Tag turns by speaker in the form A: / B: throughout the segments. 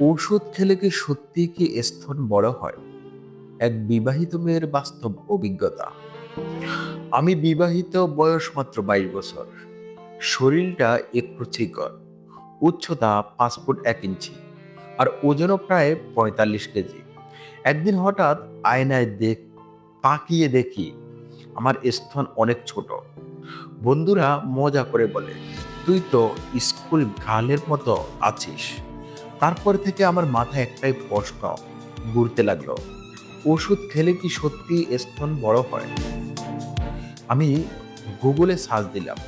A: ওষুধ খেলে কি সত্যি কি স্তন বড় হয়? এক বিবাহিত মেয়ের বাস্তব অভিজ্ঞতা। আমি বিবাহিত বয়স মাত্র বাইশ বছর। শরীরটা একটু চিকন উচ্চতা পাঁচ ফুট এক ইঞ্চি আর ওজনও প্রায় পঁয়তাল্লিশ কেজি। একদিন হঠাৎ আয়নায় দেখ, তাকিয়ে দেখি আমার স্তন অনেক ছোট। বন্ধুরা মজা করে বলে, তুই তো স্কুল গালের মতো আছিস। তারপর থেকে আমার মাথায় একটাই প্রশ্ন ঘুরতে লাগল। ওষুধ খেলে কি সত্যি স্তন বড় হয়? আমি গুগলে সার্চ দিলাম,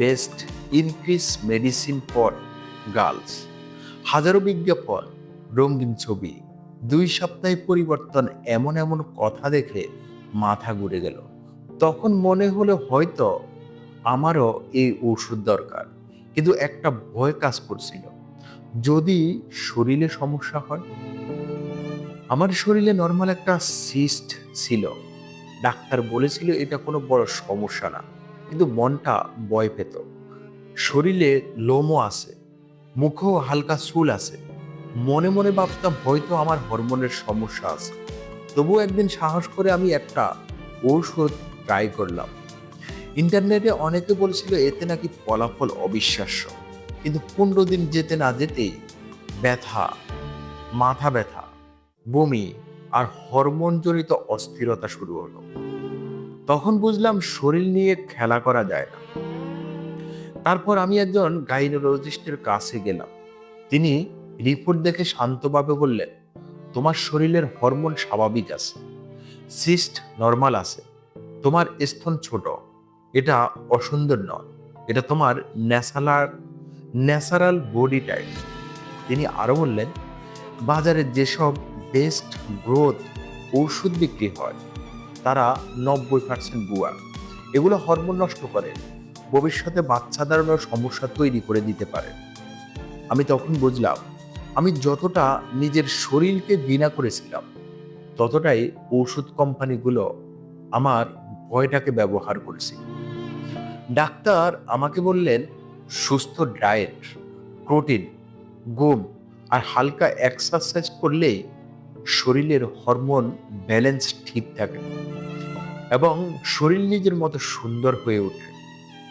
A: best increase medicine for girls. হাজারো বিজ্ঞাপন, রঙিন ছবি, দুই সপ্তাহে পরিবর্তন, এমন এমন কথা দেখে মাথা ঘুরে গেল। তখন মনে হলো হয়তো আমারও এই ওষুধ দরকার, কিন্তু একটা ভয় কাজ করছিল। যদি শরীরে সমস্যা হয়? আমার শরীরে নর্মাল একটা সিস্ট ছিল। ডাক্তার বলেছিল এটা কোনো বড় সমস্যা না, কিন্তু মনটা ভয় পেত। শরীরে লোমও আছে, মুখেও হালকা চুল আছে। মনে মনে ভাবতাম হয়তো আমার হরমোনের সমস্যা আছে। তবুও একদিন সাহস করে আমি একটা ঔষধ ট্রাই করলাম। ইন্টারনেটে অনেকে বলছিল, এতে নাকি ফলাফল অবিশ্বাস্য। কিন্তু পনেরো দিন যেতে না যেতেই ব্যথা, মাথা ব্যথা, বমি আর হরমোনজনিত অস্থিরতা শুরু হলো। তখন বুঝলাম শরীর নিয়ে খেলা করা যায় না। তারপর আমি একজন গাইনোলজিস্টের কাছে গেলাম। তিনি রিপোর্ট দেখে শান্তভাবে বললেন, তোমার শরীরের হরমোন স্বাভাবিক আছে, সিস্ট নর্মাল আছে, তোমার স্তন ছোট, এটা অসুন্দর নয়, এটা তোমার ন্যাশনাল ন্যাচারাল বডি টাইপ তিনি আরও বললেন, বাজারে যেসব বেস্ট গ্রোথ ওষুধ বিক্রি হয়, তারা নব্বই পার্সেন্ট গুয়া এগুলো হরমোন নষ্ট করে, ভবিষ্যতে বাচ্চাদেরও সমস্যা তৈরি করে দিতে পারে। আমি তখন বুঝলাম, আমি যতটা নিজের শরীরকে ঘৃণা করেছিলাম, ততটাই ওষুধ কোম্পানিগুলো আমার ভয়টাকে ব্যবহার করেছে। ডাক্তার আমাকে বললেন সুস্থ ডায়েট প্রোটিন ঘুম আর হালকা এক্সারসাইজ করলেই শরীরের হরমোন ব্যালেন্স ঠিক থাকে এবং শরীর নিজের মতো সুন্দর হয়ে ওঠে।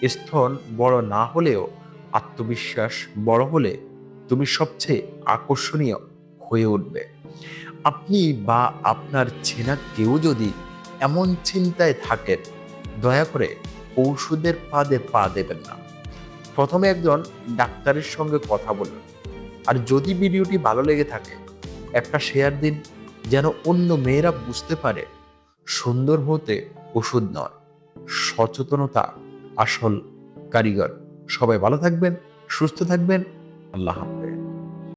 A: স্তন বড় না হলেও আত্মবিশ্বাস বড় হলে তুমি সবচেয়ে আকর্ষণীয় হয়ে উঠবে। আপনি বা আপনার চেনা কেউ যদি এমন চিন্তায় থাকেন, দয়া করে ঔষধের পাদে পা দেবেন না। প্রথমে একজন ডাক্তারের সঙ্গে কথা বলুন। আর যদি ভিডিওটি ভালো লেগে থাকে, একটা শেয়ার দিন, যেন অন্য মেয়েরা বুঝতে পারে সুন্দর হতে ওষুধ নয়। সচেতনতা আসল কারিগর। সবাই ভালো থাকবেন, সুস্থ থাকবেন। আল্লাহ হাফেজ।